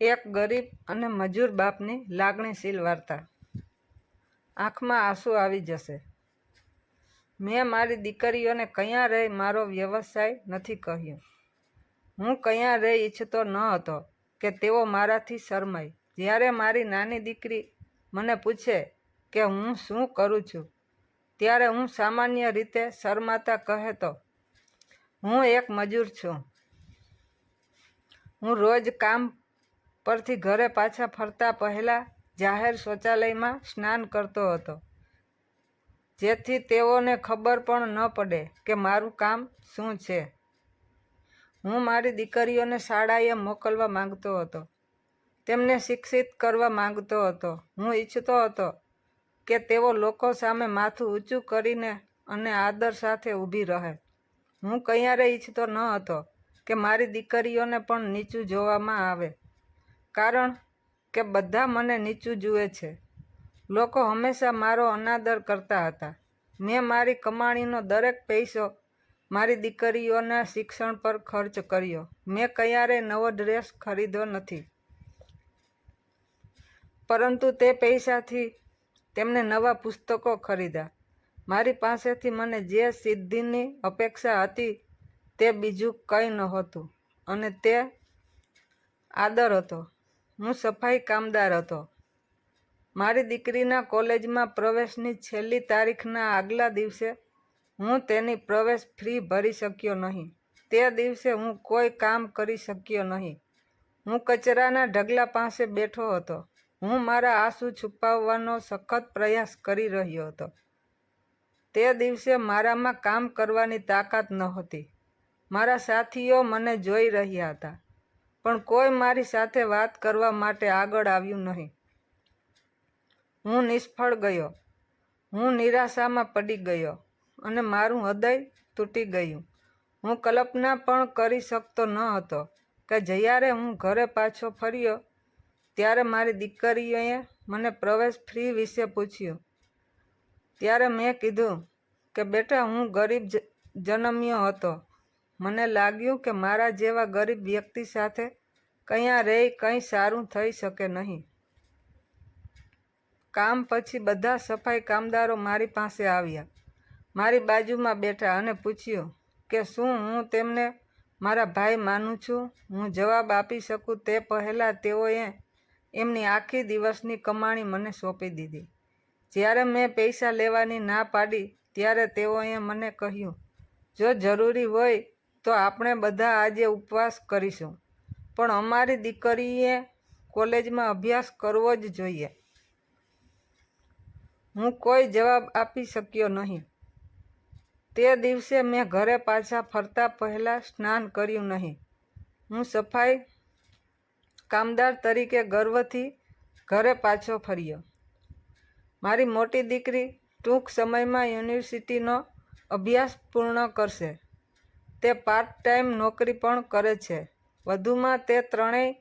એક ગરીબ અને મજૂર બાપની લાગણીશીલ વાર્તા. આંખમાં આંસુ આવી જશે. મેં મારી દીકરીઓને ક્યાં રહી મારો વ્યવસાય નથી કહ્યું. હું ક્યાં રહી ઈચ્છતો ન હતો કે તેઓ મારાથી શરમાય. જ્યારે મારી નાની દીકરી મને પૂછે કે હું શું કરું છું, ત્યારે હું સામાન્ય રીતે શરમાતા કહેતો હું એક મજૂર છું. હું રોજ કામ પરથી ઘરે પાછા ફરતા પહેલાં જાહેર શૌચાલયમાં સ્નાન કરતો હતો. જેથી તેઓને ખબર પણ ન પડે કે મારું કામ શું છે. હું મારી દીકરીઓને શાળાએ મોકલવા માંગતો હતો. તેમને શિક્ષિત કરવા માંગતો હતો. હું ઈચ્છતો હતો કે તેઓ લોકો સામે માથું ઊંચું કરીને અને આદર સાથે ઊભી રહે. હું ક્યારે ઈચ્છતો ન હતો કે મારી દીકરીઓને પણ નીચું જોવામાં આવે. કારણ કે બધા મને નીચું જુએ છે. લોકો હંમેશા મારો અનાદર કરતા હતા. મેં મારી કમાણીનો દરેક પૈસો મારી દીકરીઓના શિક્ષણ પર ખર્ચ કર્યો. મેં ક્યારેય નવો ડ્રેસ ખરીદ્યો નથી. પરંતુ તે પૈસાથી તેમને નવા પુસ્તકો ખરીદ્યા. મારી પાસેથી મને જે સિદ્ધિની અપેક્ષા હતી તે બીજું કંઈ નહોતું અને તે આદર હતો. હું સફાઈ કામદાર હતો. મારી દીકરીના કોલેજમાં પ્રવેશની છેલ્લી તારીખના આગલા દિવસે હું તેની પ્રવેશ ફી ભરી શક્યો નહીં. તે દિવસે હું કોઈ કામ કરી શક્યો નહીં. હું કચરાના ઢગલા પાસે બેઠો હતો. હું મારા આંસુ છુપાવવાનો સખત પ્રયાસ કરી રહ્યો હતો. તે દિવસે મારામાં કામ કરવાની તાકાત નહોતી. મારા સાથીઓ મને જોઈ રહ્યા હતા. પણ કોઈ મારી સાથે વાત કરવા માટે આગળ આવ્યું નહીં. હું નિષ્ફળ ગયો. હું નિરાશામાં પડી ગયો અને મારું હૃદય તૂટી ગયું. હું કલ્પના પણ કરી શકતો ન હતો કે જ્યારે હું ઘરે પાછો ફર્યો ત્યારે મારી દીકરીઓએ મને પ્રવેશ ફ્રી વિશે પૂછ્યું. ત્યારે મેં કીધું કે બેટા હું ગરીબ જ- જન્મ્યો હતો. મને લાગ્યું કે મારા જેવા ગરીબ વ્યક્તિ સાથે કયાં રે કંઈ સારું થઈ શકે નહીં. કામ પછી બધા સફાઈ કામદારો મારી પાસે આવ્યા. મારી બાજુમાં બેઠા અને પૂછ્યું કે શું હું તેમને મારા ભાઈ માનું છું? હું જવાબ આપી શકું તે પહેલાં તેઓએ એમની આખી દિવસની કમાણી મને સોંપી દીધી. જ્યારે મેં પૈસા લેવાની ના પાડી, ત્યારે તેઓએ મને કહ્યું, જો જરૂરી હોય તો આપણે બધા આજે ઉપવાસ કરીશું. પણ અમારી દીકરીએ કોલેજમાં અભ્યાસ કરવો જ જોઈએ. હું કોઈ જવાબ આપી શક્યો નહીં. તે દિવસે મેં ઘરે પાછા ફરતા પહેલાં સ્નાન કર્યું નહીં. હું સફાઈ કામદાર તરીકે ગર્વથી ઘરે પાછો ફર્યો. મારી મોટી દીકરી ટૂંક સમયમાં યુનિવર્સિટીનો અભ્યાસ પૂર્ણ કરશે. તે પાર્ટ ટાઈમ નોકરી પણ કરે છે. વધુમાં તે ત્રણેય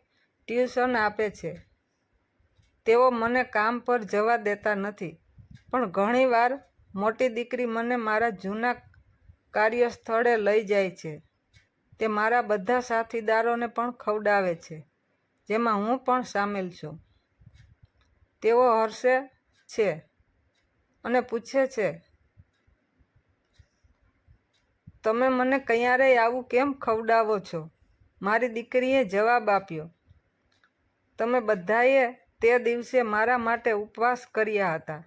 ટ્યુશન આપે છે. તેઓ મને કામ પર જવા દેતા નથી. પણ ઘણીવાર મોટી દીકરી મને મારા જૂના કાર્યસ્થળે લઈ જાય છે. તે મારા બધા સાથીદારોને પણ ખવડાવે છે, જેમાં હું પણ સામેલ છું. તેઓ હર્ષે છે અને પૂછે છે તમે મને ક્યારેય આવું કેમ ખવડાવો છો? મારી દીકરીએ જવાબ આપ્યો, તમે બધાએ તે દિવસે મારા માટે ઉપવાસ કર્યા હતા.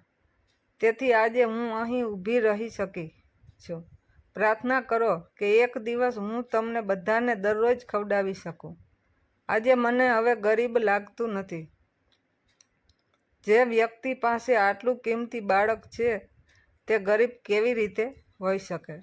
તેથી આજે હું અહીં ઊભી રહી શકી છું. પ્રાર્થના કરો કે એક દિવસ હું તમને બધાને દરરોજ ખવડાવી શકું. આજે મને હવે ગરીબ લાગતું નથી. જે વ્યક્તિ પાસે આટલું કિંમતી બાળક છે, તે ગરીબ કેવી રીતે હોઈ શકે?